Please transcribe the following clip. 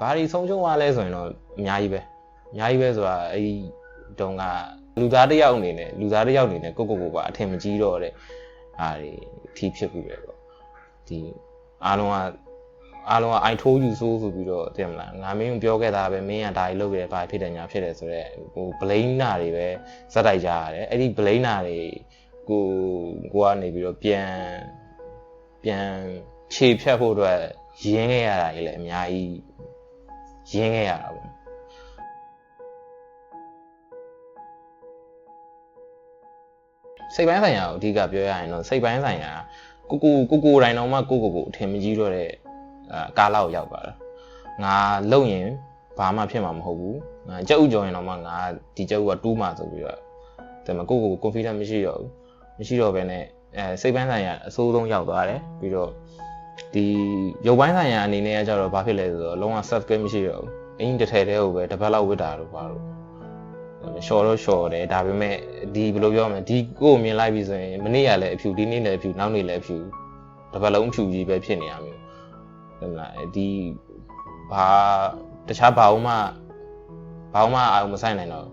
ဘာတွေဆုံးရှုံးသွားလဲဆိုရင်တော့အများကြီးပဲအများကြီးပဲဆိုတာအဲ့ဒီတုန်းကလူသားတစ်ယောက်အနေနဲ့လူသားတစ်ယောက်အနေနဲ့ကိုကိုကိုကအထင်မကြီးတော့တဲ့အားတွေအထီးဖြစ်ပြီပဲပေါ့ဒီအားလုံးကအားလုံးက I told you so ဆိုပြီးတော့သိရမလားငါမင်းကိုပြောခဲ့တာပဲမင်းကဒါကြီးလုပ်ရဲဘာဖြစ်တယ်ညာဖြစ်တယ်ဆိုတော့ဟို blame နာတွေပဲစက်တိုက်ကြရတယ်အဲ့ဒီ blame နာတွေကိုကိုကနေပြီးတော့ပြန်ပြန်ခြေဖြတ်ဖို့အတွက်ရင်းခဲ့ရတာကြီးလည်းအများကြီး ရင်းခဲ့ရတာပေါ့စိတ်ပိုင်းဆိုင်ရာကိုအဓိကပြောရရင်တော့စိတ်ပိုင်းဆိုင်ရာကိုကိုကိုကိုတိုင်းတော့မှကိုကိုကိုအထင်မကြီးတော့တဲ့အာကာလကိုရောက်ပါတော့ငါလုံရင်ဘာမှဖြစ်မှာမဟုတ်ဘူးငါကြက်ဥကြော်ရင်တော့မှငါဒီကြက်ဥကတူးမှာဆိုပြီးတော့ဒါပေမဲ့ကိုကိုကို confidence မရှိတော့ဘူးမရှိတော့ဘဲနဲ့အဲစိတ်ပိုင်းဆိုင်ရာအဆိုးဆုံးရောက်သွားတယ်ပြီးတော့ ဒီရုပ်ပိုင်းဆိုင်ရာအနေနဲ့ကကြတော့ဘာဖြစ်လဲဆိုတော့လုံးဝ self care မရှိတော့ဘူးအင်းတစ်ထည်တည်းကိုပဲတစ်ပတ်လောက်ဝတ်တာတော့ဘာလို့ရှော်တော့ရှော်တယ်ဒါပေမဲ့ဒီဘယ်လိုပြောမလဲဒီကိုကိုမြင်လိုက်ပြီဆိုရင်မနေ့ကလည်းအဖြူဒီနေ့လည်းအဖြူနောက်နေ့လည်းအဖြူတစ်ပတ်လုံးအဖြူကြီးပဲဖြစ်နေရမျိုးဟုတ်မလားဒီဘာတခြားဘာမှဘာမှအာရုံမဆိုင်နိုင်တော့